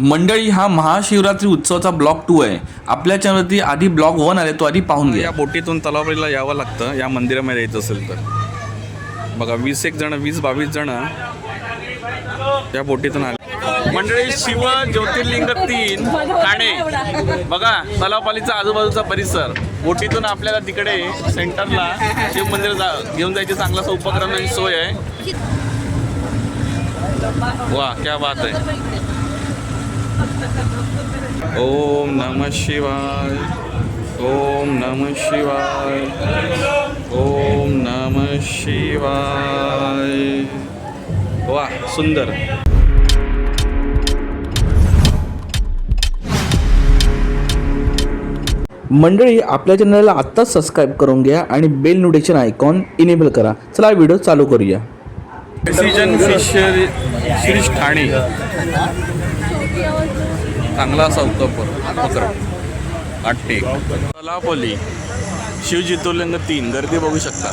मंडळी हा महाशिवरात्री उत्सवाचा ब्लॉक टू आहे. आपल्या चॅनलवरती आधी ब्लॉक वन आले तो आधी पाहून घ्या. या बोटीतून तलावाला यावं लागतं या मंदिरामध्ये यायचं असेल तर. बघा वीस एक जण वीस बावीस जण या बोटीतून आले. मंडळी शिव ज्योतिर्लिंग तीन ठाणे. बघा तलावपालीचा आजूबाजूचा परिसर. बोटीतून आपल्याला तिकडे सेंटरला शिव मंदिर जा घेऊन जायचे चांगलासा उपक्रम आणि सोय आहे. वा क्या बात आहे. ओम नम शिवाय ओम नम शिवाय ओम नम शिवाय। वा सुंदर. मंडळी आपल्या चॅनलला आत्ताच सबस्क्राईब करून घ्या आणि बेल नोटिफिकेशन आयकॉन इनेबल करा. चला व्हिडिओ चालू करूया. Precision fisher Shirish Thane. चांगला असा उपक्रम. उपक्रम आठटे तलापली शिव तीन गर्दी बघू शकता.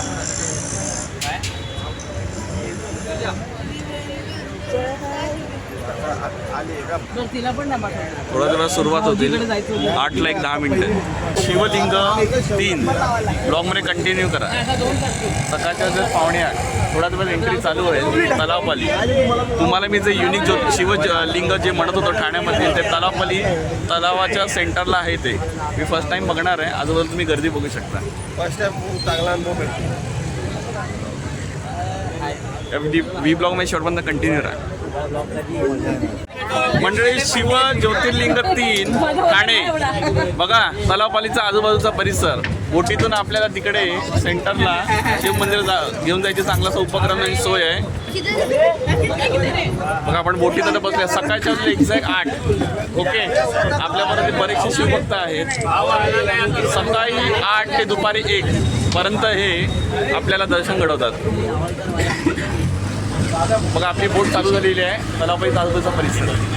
थोड्या वेळा सुरुवात होतील. आठला एक दहा मिनिटं. शिवलिंग तीन. ब्लॉगमध्ये कंटिन्यू करा. सकाळच्या जर पावणे आठ. थोड्याच वेळ एंट्री चालू होईल. तलावपाली. तुम्हाला मी जे युनिक जो शिव ज- लिंग जे म्हणत होतो ठाण्यामध्ये ते तलावपाली तलावाच्या सेंटरला आहे ते. मी फर्स्ट टाइम बघणार आहे. आजूबाजूला तुम्ही गर्दी बघू शकता. व्ही ब्लॉगमध्ये शेवटपर्यंत कंटिन्यू राहा. मंडळी शिव ज्योतिर्लिंग तीन ठाणे. बघा तलावपालीचा आजूबाजूचा परिसर. बोटीतून आपल्याला तिकडे सेंटरला शिव मंदिर जा घेऊन जायची चांगलासा उपक्रम आणि सोय आहे. बघा आपण बोटीत आता बसल्या. सकाळच्या एक्झॅक्ट आठ. ओके आपल्यामध्ये बरेचसे शिवभक्त आहेत. सकाळी आठ ते दुपारी एक पर्यंत हे आपल्याला दर्शन घडवतात. बघा आपली बोट चालू झालेली आहे. तलावपाई आजूबाजूचा परिसर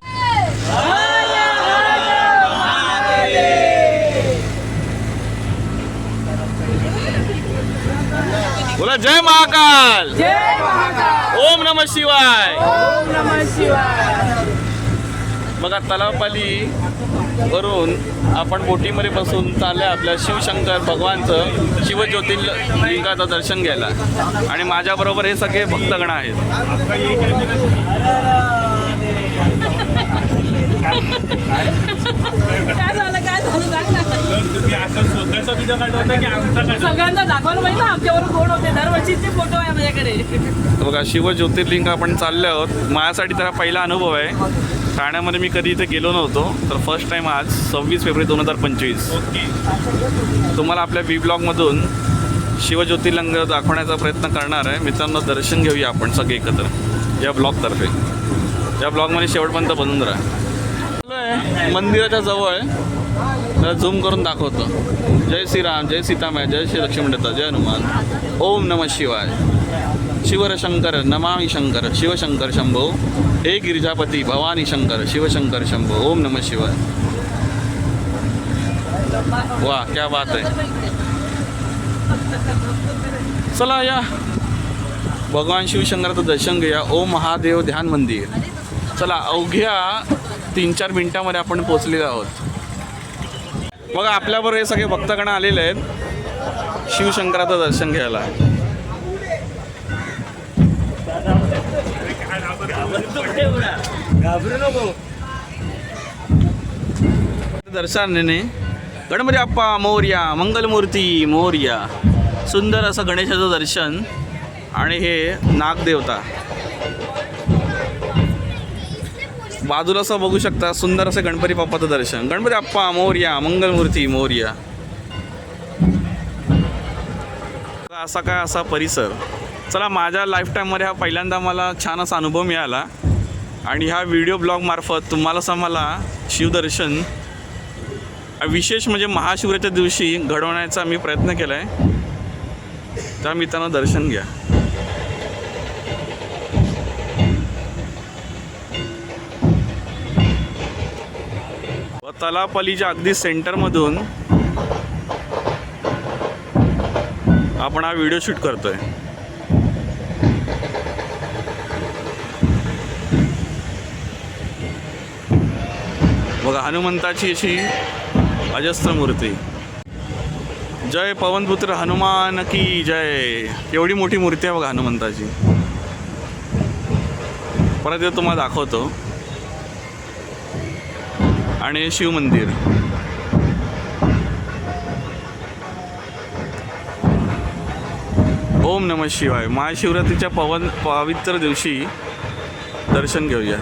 बोला जय महाकाल. ओम नम शिवाय. बघा तलावपाली. वरून आपण बोटीमध्ये बसून चालल्या आपल्या शिवशंकर भगवानचं शिव ज्योतिर्लिंगाचं दर्शन घ्यायला. आणि माझ्याबरोबर हे सगळे भक्तगण आहेत. बघा शिव ज्योतिर्लिंग आपण चालले आहोत. माझ्यासाठी तर हा पहिला अनुभव आहे. ठाण्यामध्ये मी कधी इथे गेलो नव्हतो तर फर्स्ट टाईम आज सव्वीस फेब्रुवारी दोन हजार पंचवीस. तुम्हाला आपल्या बी ब्लॉगमधून शिव ज्योतिर्लिंग दाखवण्याचा प्रयत्न करणार आहे. मित्रांनो दर्शन घेऊया आपण सगळे एकत्र या ब्लॉगतर्फे या ब्लॉगमध्ये शेवटपर्यंत बनून राहा. मंदिराच्या जवळ झूम करून दाखवतो. जय श्रीराम जय सीतामाय जय श्री लक्ष्मण दत्ता जय हनुमान. ओम नम शिवाय. शिवर शंकर नमामि शंकर शिवशंकर शंभो हे गिरिजापती भवानी शंकर शिवशंकर शंभो ओम नम शिवाय. वा क्या बात आहे. चला या. भगवान शिवशंकराचं दर्शन घेऊया. ओम महादेव ध्यान मंदिर. चला अवघ्या तीन चार मिनिटामध्ये आपण पोचलेलो आहोत. बघा आपल्याबरोबर हे सगळे भक्तगण आलेले आहेत शिवशंकराचं दर्शन घ्यायला. दर्शनाने गणपती अप्पा मोर्या मंगलमूर्ती मोर्या. सुंदर असं गणेशाचं दर्शन. आणि हे नागदेवता. बाजूला असं बघू शकता सुंदर असं गणपती बाप्पाचं दर्शन. गणपती आप्पा मोर्या मंगलमूर्ती मोर्या. असा काय असा परिसर. चला माझ्या लाईफटाईममध्ये हा पहिल्यांदा मला छान असा अनुभव मिळाला. आणि ह्या व्हिडिओ ब्लॉगमार्फत तुम्हाला असं मला शिवदर्शन विशेष म्हणजे महाशिवराच्या दिवशी घडवण्याचा मी प्रयत्न केला आहे त्या मित्रांना दर्शन घ्या. व तलापलीच्या अगदी सेंटरमधून आपण हा व्हिडिओ शूट करतोय. बघा हनुमंताची अशी अजस्त्र मूर्ती. जय पवनपुत्र हनुमान की जय. एवढी मोठी मूर्ती आहे बघा हनुमंताची. परत हे तुम्हाला दाखवतो. आणि शिव मंदिर. ओम नम शिवाय. महाशिवरात्रीच्या पवन पवित्र दिवशी दर्शन घेऊया.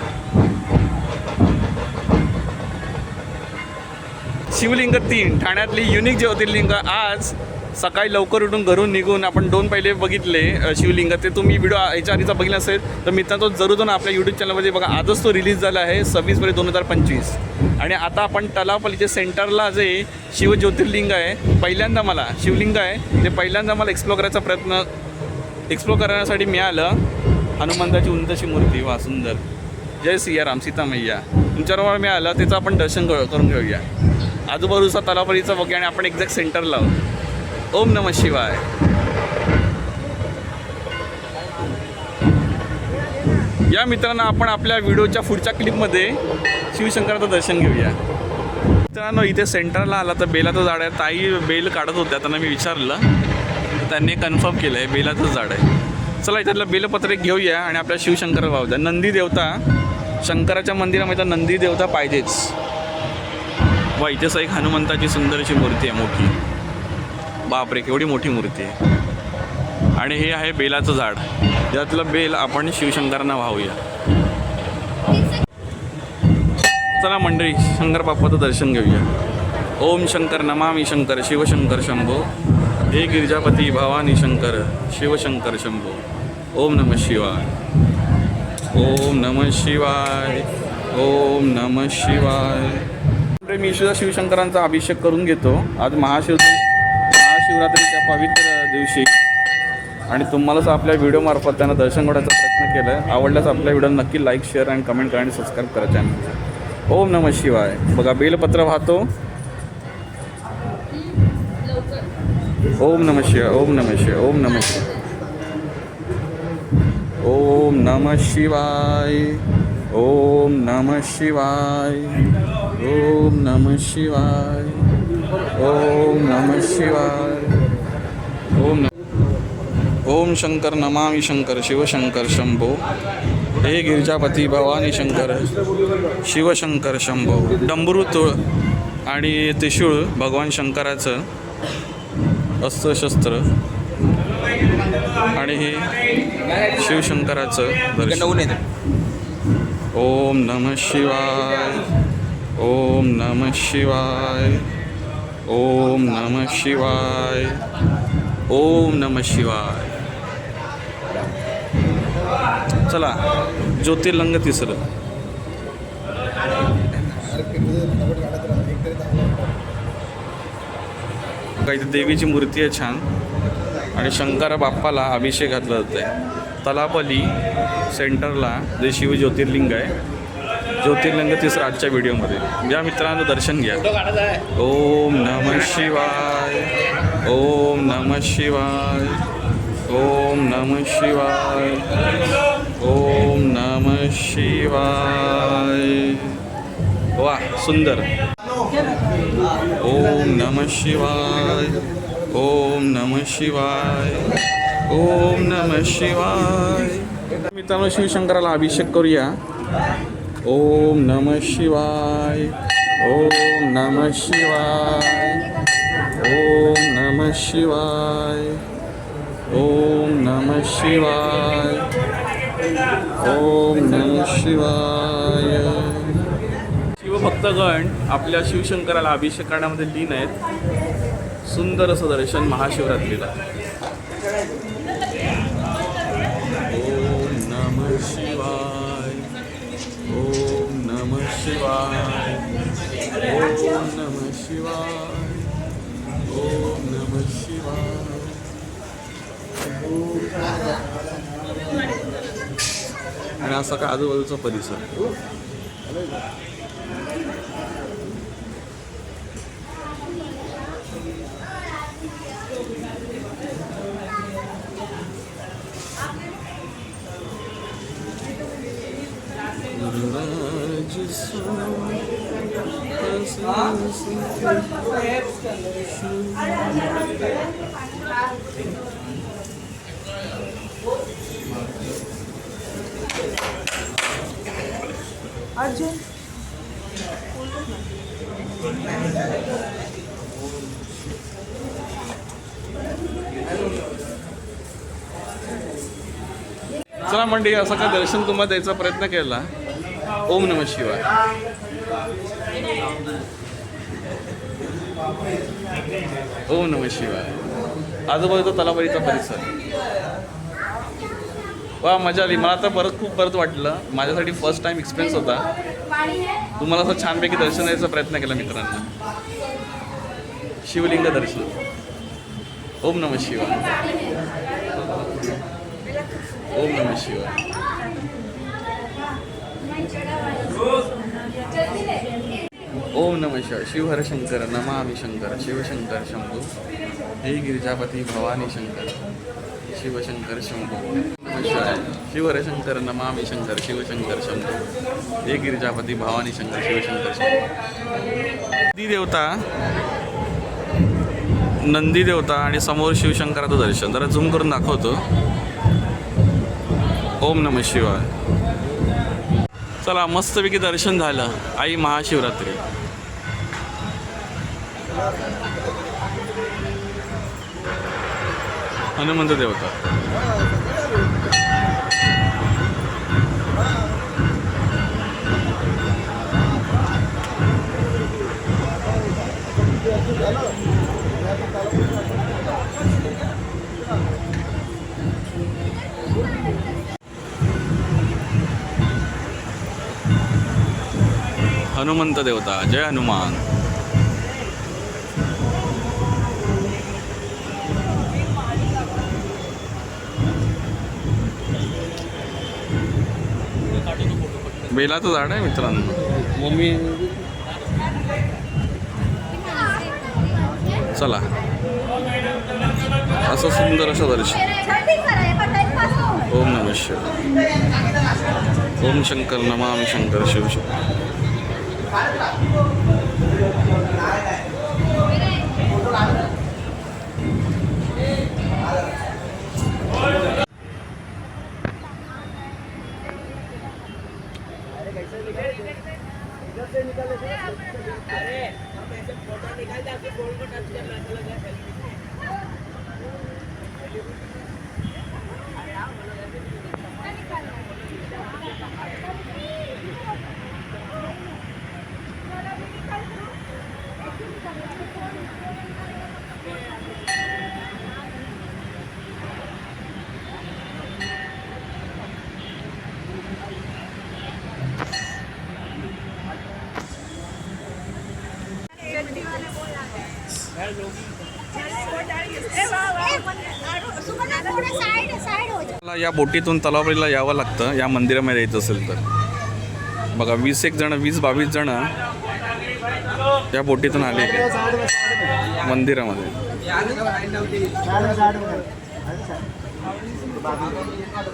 शिवलिंग तीन ठाण्यातली युनिक ज्योतिर्लिंग. आज सकाळी लवकर उठून घरून निघून आपण दोन पहिले बघितले शिवलिंग. ते तुम्ही व्हिडिओ याच्या आधीचा बघितला असेल तर मित्रांनो जरूर जाऊन आपल्या यूट्यूब चॅनलमध्ये बघा. आजच तो रिलीज झाला आहे सव्वीस मे दोन हजार पंचवीस. आणि आता आपण तलापलीच्या सेंटरला जे शिव ज्योतिर्लिंग आहे पहिल्यांदा मला शिवलिंग आहे ते पहिल्यांदा मला एक्सप्लोर करायचा प्रयत्न एक्सप्लोर करण्यासाठी मिळालं. हनुमंताची उंचशी मूर्ती. वा सुंदर. जय सियाराम सीता मैया तुमच्याबरोबर मिळालं त्याचं आपण दर्शन क- करून घेऊया. आजूबाजूचा तलावपल्लीचा बघूया आणि आपण एक्झॅक्ट सेंटरला आहोत. ओम नम शिवाय. या मित्रांना आपण आपल्या व्हिडिओच्या पुढच्या क्लिपमध्ये शिवशंकराचं दर्शन घेऊया. मित्रांनो इथे सेंटरला आला तर बेलाचं झाड आहे. ताई बेल काढत होत्या त्यांना मी विचारलं. त्यांनी कन्फर्म केलं आहे बेलाचं झाड आहे. चला इथलं बेलपत्र घेऊया आणि आपल्या शिवशंकर भावजा नंदी देवता शंकराच्या मंदिरामध्ये तर नंदी देवता पाहिजेच. वा इथेच एक हनुमंताची सुंदर अशी मूर्ती आहे मोठी. बापरे केवढी मोठी मूर्ती आहे. आणि हे आहे बेलाचं झाड. ज्यातलं बेल आपण शिवशंकरांना वाहूया चला मंडळी शंकर बाप्पाचं दर्शन घेऊया. ओम शंकर नमामी शंकर शिवशंकर शंभो. हे गिरिजापती भवानी शंकर शिवशंकर शंभो. ओम नम शिवाय. ओम नम शिवाय. ओम नम शिवाय. मंडळी, मी सुद्धा शिवशंकरांचा अभिषेक करून घेतो. आज महाशिव महाशिवरात्रीच्या पवित्र दिवशी आणि तुम्हालाच आपल्या व्हिडिओमार्फत त्यांना दर्शन घडवायचा प्रयत्न केला आहे आवडल्यास आपल्या व्हिडिओ नक्की लाईक शेअर आणि कमेंट करा आणि सबस्क्राईब करा चॅनल ओम नम शिवाय. बघा बेलपत्र वाहतो. ओम नम शिवाय ओम नम शिवाय ओम नम शिवाय. ओम नम शिवाय. ओम नम शिवाय ओम नम शिवाय ओम नम शिवाय ओम ओम शंकर नमामि शंकर शिवशंकर शंभो। हे गिरिजापती भवानी शंकर शिवशंकर शंभो। डंबरू तुळ आणि त्रिशूळ भगवान शंकराचं अस्त्रशस्त्र आणि हे शिवशंकराचं दर्शन. ओम नम शिवाय। ओम नम शिवाय। ओम नम शिवाय। ओम नम शिवाय। चला ज्योतिर्लिंग तिसरं. काही देवीची मूर्ती आहे छान. आणि शंकर बाप्पाला अभिषेक घातला जात आहे तलापली सेंटरला जे शिव ज्योतिर्लिंग आहे. ज्योतिर्लिंग तिसरं आजच्या व्हिडिओमध्ये. या मित्रांनो दर्शन घ्या. ओम नम शिवाय. ओम नम शिवाय. ओम नम शिवाय. ओम नम शिवाय. वा सुंदर. ओम नम शिवाय. ओम नम शिवाय. ओम नम शिवाय. मित्रांनो शिवशंकराला अभिषेक करूया. ओम नम शिवाय. ओम नम शिवाय. ओम नम शिवाय. ओम नम शिवाय. ओम नम शिवाय. शिवभक्तगण आपल्या शिवशंकराला अभिषेक करण्यामध्ये लीन आहेत. सुंदर असं दर्शन महाशिवरात्रीला. शिवाय ओम नम शिवाय. ओम नम शिवाय. आणि असा काय आजूबाजूचा परिसर. अर्जुन चला मंडळी असं का दर्शन तुम्हाला द्यायचा प्रयत्न केला? ओम नम शिवाय. ओम नम शिवाय. आजूबाजूचा तलावारीचा परिसर. वा मजा आली. मला आता परत खूप परत वाटलं. माझ्यासाठी फर्स्ट टाइम एक्सपिरियन्स होता. तुम्हाला असं छानपैकी दर्शन द्यायचा प्रयत्न केला मित्रांना. शिवलिंग दर्शन. ओम नम शिवाय. ओम नम शिवाय. ओम नम शिवाय. शिवहर शंकर नमामि शंकर शिवशंकर शंभू. हे गिरिजापती भवानी शंकर. शिवशंकर शंभू. नमः शिवाय. शिवहर शंकर नमामि शंकर शिवशंकर शंभू. हे गिरिजापती भवानी शंकर शिवशंकर शंभू. नंदी देवता नंदी देवता आणि समोर शिवशंकराचं दर्शन. जरा झूम करून दाखवतो. ओम नम शिवाय. चला मस्तपैकी दर्शन झालं. आई महाशिवरात्री. हनुमंत देवता हनुमंत देवता जय हनुमान बेलाचं झाड आहे मित्रांनो. मम्मी. चला. असं सुंदर असं दर्शन ओम नम शिवाय. ओम शंकर नमामि शंकर शिव शिव साइड या बोटीतून तलावरीला यावं लागतं या मंदिरामध्ये यायचं असेल तर. बघा वीस एक जण वीस बावीस जण या बोटीतून आले मंदिरामध्ये.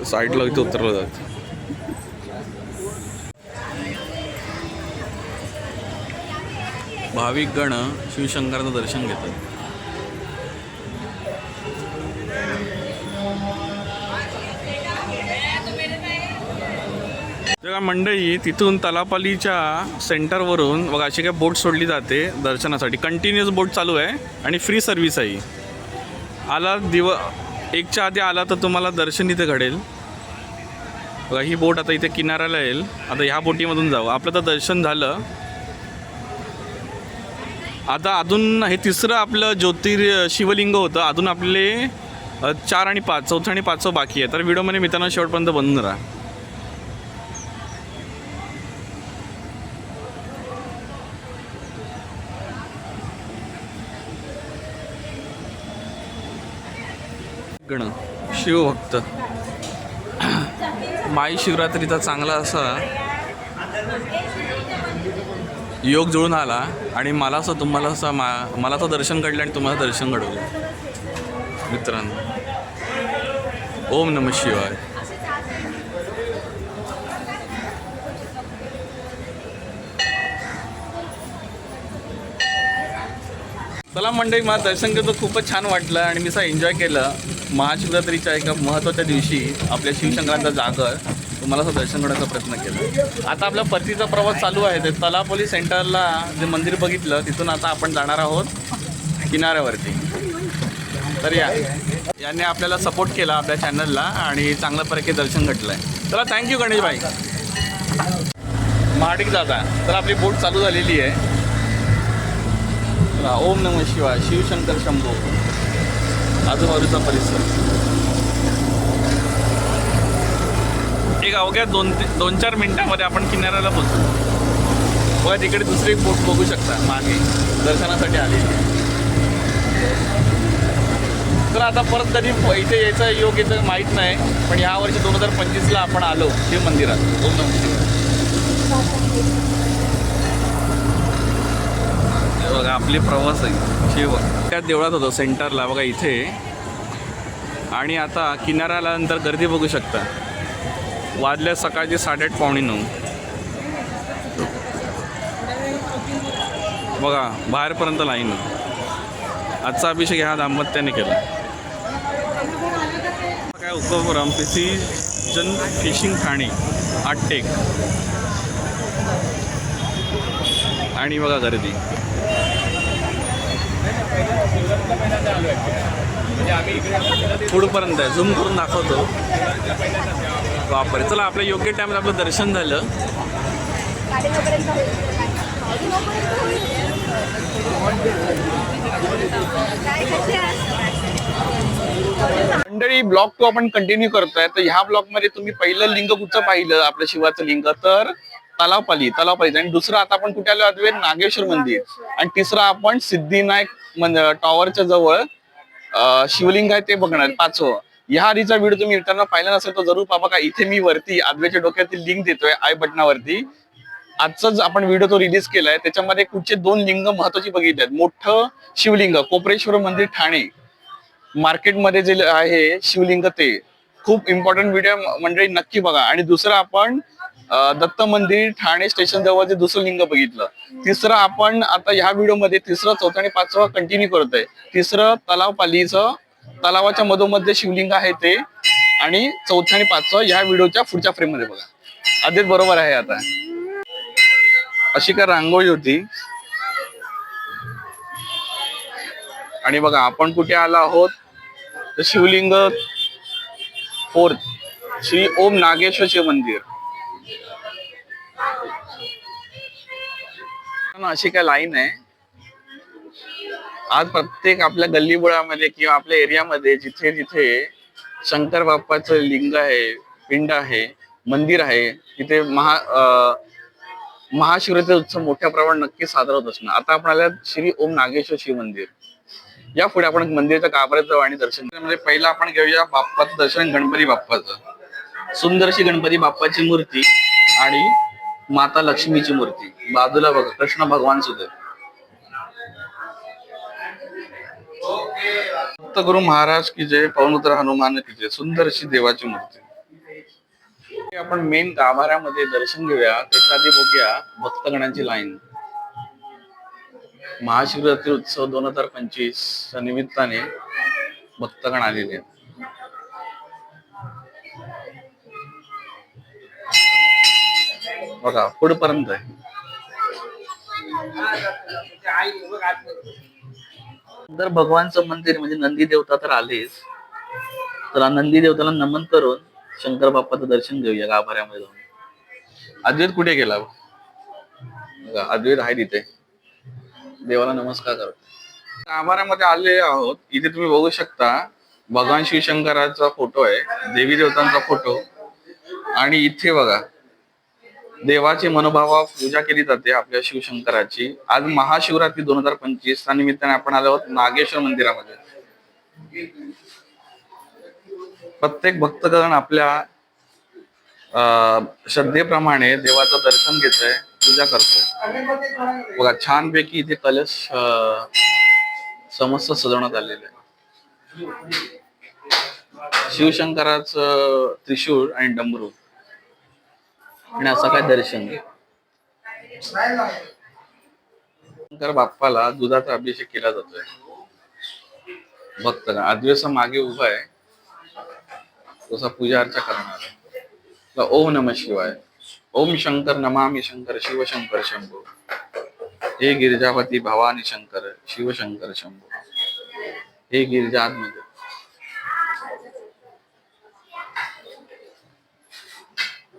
साईडला इथे उतरलं जात. भाविक गण शिवशंकराचं दर्शन घेतात. तेव्हा मंडळी तिथून तलापालीच्या सेंटरवरून बघा अशी काय बोट सोडली जाते दर्शनासाठी. कंटिन्युअस बोट चालू आहे आणि फ्री सर्व्हिस आहे आला दिव एकच्या आधी आला तर तुम्हाला दर्शन इथे घडेल. बघा ही बोट आता इथे किनाऱ्याला येईल. आता ह्या बोटीमधून जाऊ. आपलं तर दर्शन झालं. आता अजून हे तिसरं आपलं ज्योतिर शिवलिंग होतं. अजून आपले चार आणि पाच चौथं आणि पाचवं बाकी आहे. तर व्हिडिओमध्ये मित्रांनो शेवटपर्यंत बनून राहा. ऐकणं शिवभक्त. माई शिवरात्रीचा चांगला असा योग जुळून आला आणि मला असं तुम्हाला असं मा मला तर दर्शन घडलं आणि तुम्हाला दर्शन घडवलं. मित्रांनो ओम नम शिवाय. चला मंडळी मला दर्शन घेतो खूपच छान वाटलं आणि मी असं एन्जॉय केलं. महाशिवरात्रीच्या एका महत्त्वाच्या दिवशी आपल्या शिवशंकरांचा जागर तुम्हाला असं दर्शन करण्याचा प्रयत्न केला. आता आपला परतीचा प्रवास चालू आहे ते तलापोली सेंटरला जे मंदिर बघितलं तिथून आता आपण जाणार आहोत किनाऱ्यावरती. तर या. यांनी आपल्याला सपोर्ट केला आपल्या चॅनलला आणि चांगल्या प्रकारे दर्शन घटलंय आहे चला थँक्यू गणेश भाई महाडिक जाता तर आपली बोट चालू झालेली आहे. चला, ओम नम शिवाय. शिवशंकर शंभू. आजूबाजूचा परिसर. एक अवघ्या दोन ते- दोन चार मिनटामध्ये आपण किनाऱ्याला पोहोचू. बघा तिकडे दुसरी बोट बघू शकता. मागे दर्शनासाठी आलेली तर आता परत कधी इथे यायचं योग यायचं माहीत नाही पण ह्या वर्षी दोन हजार पंचवीसला आपण आलो शिव मंदिरात. ओम नम शिवाय. बघा आपले प्रवास आहे. शिव त्या देवळात होतो सेंटरला. बघा इथे. आणि आता किनाऱ्याला नंतर गर्दी बघू शकता. वाजल्या सकाळचे साडेआठ पावणे नऊ. बघा बाहेरपर्यंत लाईन आजचा अभिषेक ह्या दाम्पत्याने केला. काय उपक्रम पिसी जन फिशिंग ठाणे आटटेक आणि बघा गर्दी. पुढपर्यंत आहे. झूम करून दाखवतो. बापरे. चला आपल्या योग्य टाइमला आपलं दर्शन झालं. मंडळी ब्लॉग टू आपण कंटिन्यू करतोय. तर ह्या ब्लॉगमध्ये तुम्ही पहिलं लिंग कुठचं पाहिलं? आपलं शिवाचं लिंग. तर तलावपाली तलावपाली आणि दुसरं आता आपण कुठे आलो? आहोत नागेश्वर मंदिर. आणि तिसरं आपण सिद्धिनायक टॉवरच्या जवळ शिवलिंग आहे ते बघणार पाचवं. ह्या आधीचा व्हिडिओ तुम्ही मित्रांनो पाहिला नसेल तर जरूर पाहा का इथे मी वरती आदव्याच्या डोक्यातील लिंक देतोय आय बटनावरती. आजचाच आपण व्हिडिओ तो रिलीज केलाय. त्याच्यामध्ये कुठचे दोन लिंग महत्वाची बघितले आहेत मोठं शिवलिंग कोपरेश्वर मंदिर ठाणे. मार्केटमध्ये जे आहे शिवलिंग ते. खूप इम्पॉर्टंट व्हिडिओ मंडळी नक्की बघा. आणि दुसरं आपण दत्त मंदिर ठाणे स्टेशन जवळचे दुसरं लिंग बघितलं. तिसरं आपण आता ह्या व्हिडिओमध्ये तिसरं चौथं आणि पाचवा कंटिन्यू करतोय. तिसरं तलाव पालीचं तलावाच्या मधोमध जे शिवलिंग आहे ते आणि चौथं आणि पाचवं ह्या व्हिडिओच्या पुढच्या फ्रेममध्ये बघा. आधीच बरोबर आहे आता. अशी काय रांगोळी होती. आणि बघा आपण कुठे आलो आहोत? शिवलिंग फोर्थ श्री ओम नागेश्वर शिव मंदिर. ना अशी काय लाईन आहे. आज प्रत्येक आपल्या गल्लीबोळामध्ये किंवा आपल्या एरियामध्ये जिथे जिथे शंकर बाप्पाचं लिंग आहे पिंड आहे मंदिर आहे तिथे महा महाशिवरात्री उत्सव मोठ्या प्रमाणात नक्की साजरा होत असणार. आता आपण आल्या श्री ओम नागेश्वर शिव मंदिर. या पुढे आपण मंदिराच्या काबऱ्यात जाऊ आणि दर्शन म्हणजे पहिला आपण घेऊया बाप्पाचं दर्शन गणपती बाप्पाचं. सुंदरशी गणपती बाप्पाची मूर्ती आणि माता लक्ष्मीची मूर्ती. बाजूला बघा कृष्ण भगवान सुद्धा. गुरु महाराज की जय पवनपुत्र हनुमान की जय सुंदर अशी देवाची मूर्ती. आपण मेन गाभाऱ्यामध्ये दर्शन घेऊया. त्याच्या आधी बघूया भक्तगणांची लाईन महाशिवरात्री उत्सव दोन हजार पंचवीस च्या निमित्ताने भक्तगण आलेले आहेत. बघा पुढपर्यंत आहे. जर भगवानचं मंदिर म्हणजे नंदी देवता तर आलेच. तर नंदी देवताला नमन करून शंकर बाप्पाचं दर्शन घेऊया गाभाऱ्यामध्ये जाऊन. अद्वैत कुठे गेला अद्वैत आहे तिथे. देवाला नमस्कार करतो. गाभाऱ्यामध्ये आले आहोत. इथे तुम्ही बघू शकता भगवान शिवशंकराचा फोटो आहे देवी देवतांचा फोटो. आणि इथे बघा देवाची मनोभावा पूजा केली जाते आपल्या शिवशंकराची. आज महाशिवरात्री दोन हजार पंचवीस या निमित्ताने आपण आलो आहोत नागेश्वर मंदिरामध्ये. प्रत्येक भक्तगण आपल्या अं, श्रद्धेप्रमाणे देवाचं दर्शन घेतोय पूजा करतोय. बघा छानपैकी इथे कलश समस्त सजवण्यात आलेले आहे. शिवशंकराचं त्रिशूळ आणि डमरू. आणि असं काय दर्शन? शंकर बाप्पाला दुधाचा अभिषेक केला जातोय. भक्त आदिवासा मागे उभा आहे. तसा पूजा अर्चा करणार आहे. ओम नम शिवाय. ओम शंकर नमामि शंकर शिव शंकर शंभो. हे गिरिजापती भवानी शंकर शिवशंकर शंभो. हे गिरिजा आतमध्ये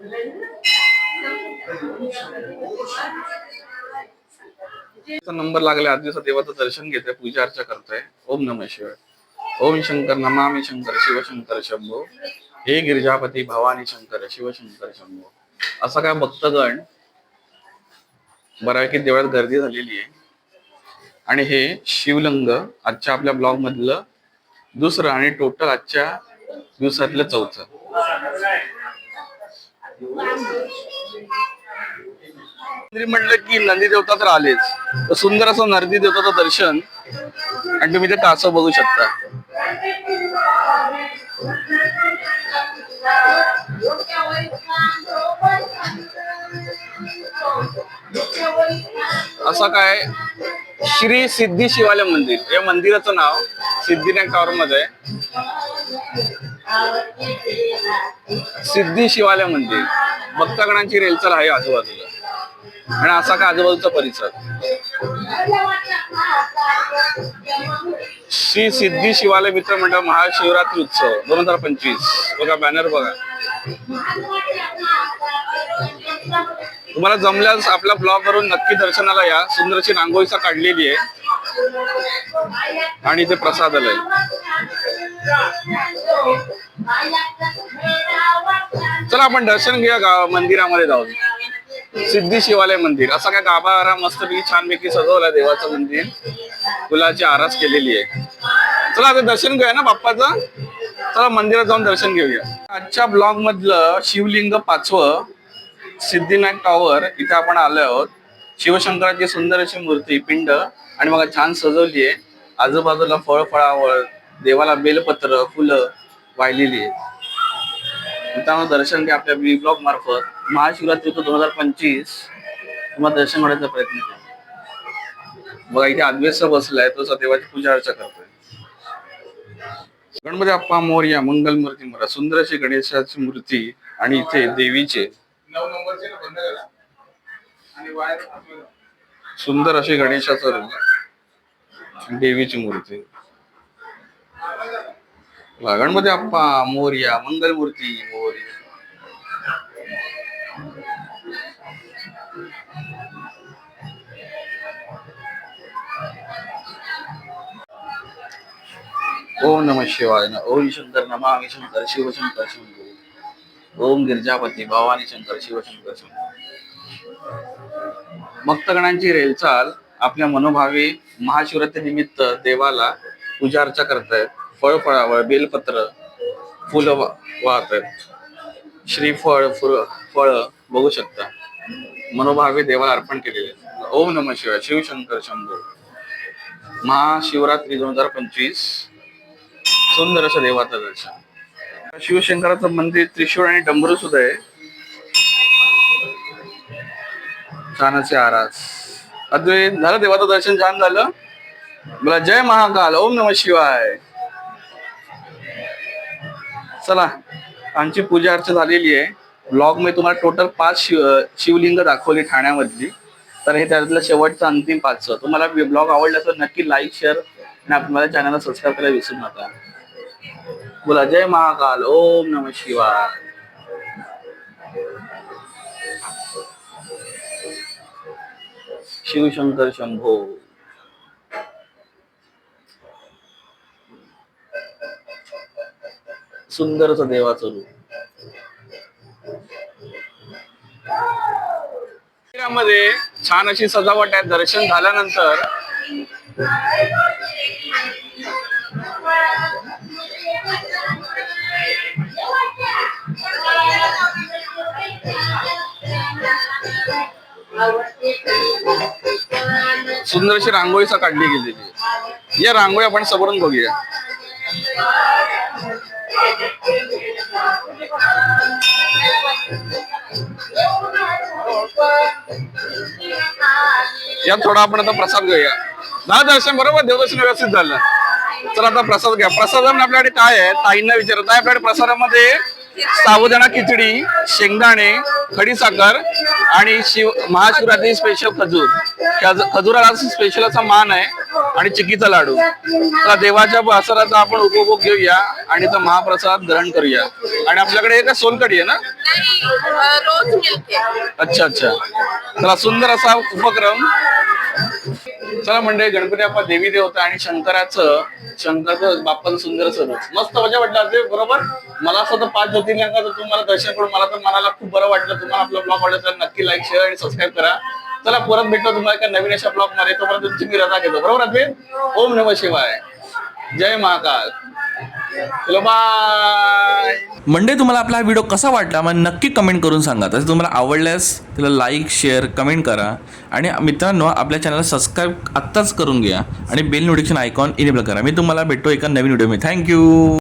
म्हणजे. नंबर लागले आठ दिवसात देवाचं दर्शन घेतोय पूजा अर्चा करतोय. ओम नम शिवाय. ओम शंकर नमामि शंकर शिवशंकर शंभो. हे गिरिजापती भवानी शंकर शिवशंकर शंभो. असा काय भक्तगण बऱ्यापैकी देवळात गर्दी झालेली आहे. आणि हे शिवलिंग आजच्या आपल्या ब्लॉग मधलं दुसरं आणि टोटल आजच्या दिवसातलं चौथं. मंदिर म्हणलं की नंदी देवता तर आलेच. तर सुंदर असं नंदी देवताचं दर्शन. आणि तुम्ही ते कासव बघू शकता. असं काय? श्री सिद्धी शिवालय मंदिर. या मंदिराचं नाव सिद्धिनाथमध्ये सिद्धी शिवालय मंदिर. भक्तगणांची रेलचल आहे आजूबाजूला. आणि असा का आजूबाजूचा परिसर? श्री सिद्धी शिवालय मित्र मंडळ महाशिवरात्री उत्सव दोन हजार पंचवीस. बघा बॅनर बघा. तुम्हाला जमल्यास आपल्या ब्लॉग वरून नक्की दर्शनाला या. सुंदरची रांगोळीचा काढलेली आहे. आणि इथे प्रसादालय चला आपण दर्शन घेऊया मंदिरामध्ये जाऊन. सिद्धी शिवालय मंदिर. असा काय गाभा आराम मस्तपैकी छानपैकी सजवलाय देवाचं मंदिर. फुलाची आरास केलेली आहे. चला आता दर्शन घेऊया ना बाप्पाचं? चला मंदिरात जाऊन दर्शन घेऊया. आजच्या ब्लॉग मधलं शिवलिंग पाचवं सिद्धिनाथ टॉवर इथे आपण आलो आहोत. शिवशंकराची सुंदर अशी मूर्ती पिंड आणि मग छान सजवली आहे. आजूबाजूला फळ फळावळ देवाला बेलपत्र फुलं वाहिलेली आहे मित्रांनो दर्शन घ्या आपल्या ब्लॉग मार्फत. महाशिवरात्री दोन हजार पंचवीस तुम्हाला दर्शन होण्याचा प्रयत्न केला. बघा इथे आदवेस बसलाय तो सदैवाची पूजा अर्चा करतोय. गणपती अप्पा मोर्या मंगल मूर्ती मोरा सुंदर अशी गणेशाची मूर्ती आणि इथे देवीचे. सुंदर अशी गणेशाचं रूप. देवीची मूर्ती. गणपती अप्पा मोर्या मंगल मूर्ती मोर्या ओम नम शिवाय न ओम शंकर नमामि शंकर शिव शंकर शंकर ओम गिरजापती भवानी शंकर शिवशंकर शंकर भक्तगणांची रेलचाल आपल्या मनोभावी महाशिवरात्री निमित्त देवाला पूजा अर्चा करतायत. फळ फळावळ बेलपत्र फुलं वा- वाहत आहेत श्रीफळ फुल फळ बघू शकता. मनोभावे देवाला अर्पण केलेले ओम नम शिवाय. शिवशंकर शंभू. महाशिवरात्री दोन हजार पंचवीस सुंदर असं देवाचं दर्शन. शिवशंकराचं मंदिर त्रिशूळ आणि डंबरू सुद्धा आहे. छान आरास. अद्वैत झालं देवाचं दर्शन छान झालं. बोला जय महाकाल. ओम नम शिवाय. चला आमची पूजा अर्चा झालेली आहे. ब्लॉगमध्ये तुम्हाला टोटल पाच शिव शिवलिंग दाखवली ठाण्यामधली. तर हे त्यातलं शेवटचं अंतिम पाचचं. तुम्हाला ब्लॉग आवडला तर नक्की लाईक शेअर आणि आपल्या चॅनलला सबस्क्राईब करायला विसरू नका. बोला जय महाकाल ओम नम शिवाय शिवशंकर शंभो सुंदरच देवाचं रूप मंदिरामध्ये छान अशी सजावट आहे दर्शन झाल्यानंतर सुंदर अशी रांगोळीचा काढली गेलेली आहे. या रांगोळी आपण समोरून बघूया. या थोडा आपण आता प्रसाद घेऊया. दहा दर्शन बरोबर देवदर्शन व्यवस्थित झालं. तर आता प्रसाद घ्या. प्रसादामध्ये आपल्याकडे काय आहे? ताईंना विचारत आहे आपल्याकडे प्रसादामध्ये साबुदाणा खिचडी शेंगदाणे खडीसाखर आणि शिव महाशिवरात्री स्पेशल खजूर. खज- खजुराला स्पेशल असा मान आहे आणि चिक्कीचा लाडू. तर देवाच्या प्रसादाचा आपण उपभोग घेऊया आणि तो महाप्रसाद ग्रहण करूया. आणि आपल्याकडे एक सोलकडी आहे ना? अच्छा अच्छा. चला सुंदर असा उपक्रम. चला म्हणजे गणपती बाप्पा देवी देवता आणि शंकराचं शंकराचं बाप्पाचं सुंदर सरस मस्त मजा वाटलं ते बरोबर? मला असं तर पाच ज्योतिर्लिंगाचं तुम्हाला दर्शन करून मला तर मनाला खूप बरं वाटलं. तुम्हाला आपला ब्लॉग आवडला तर नक्की लाईक शेअर आणि सबस्क्राईब करा. चला परत भेटतो तुम्हाला एका नवीन अशा ब्लॉगमध्ये. तोपर्यंत तुमची मी रजा घेतो. बरोबर अद्वैत ओम नम शिवाय. जय महाकाल. मंडे तुम्हाला आपला हा व्हिडिओ कसा वाटला? मग नक्की कमेंट करून सांगा. तसं तुम्हाला आवडल्यास त्याला लाईक शेअर कमेंट करा. आणि मित्रांनो आपल्या चॅनलला सबस्क्राईब आत्ताच करून घ्या. आणि बेल नोटिफिकेशन आयकॉन इनेबल करा. मी तुम्हाला भेटतो एका नवीन व्हिडिओमध्ये थँक्यू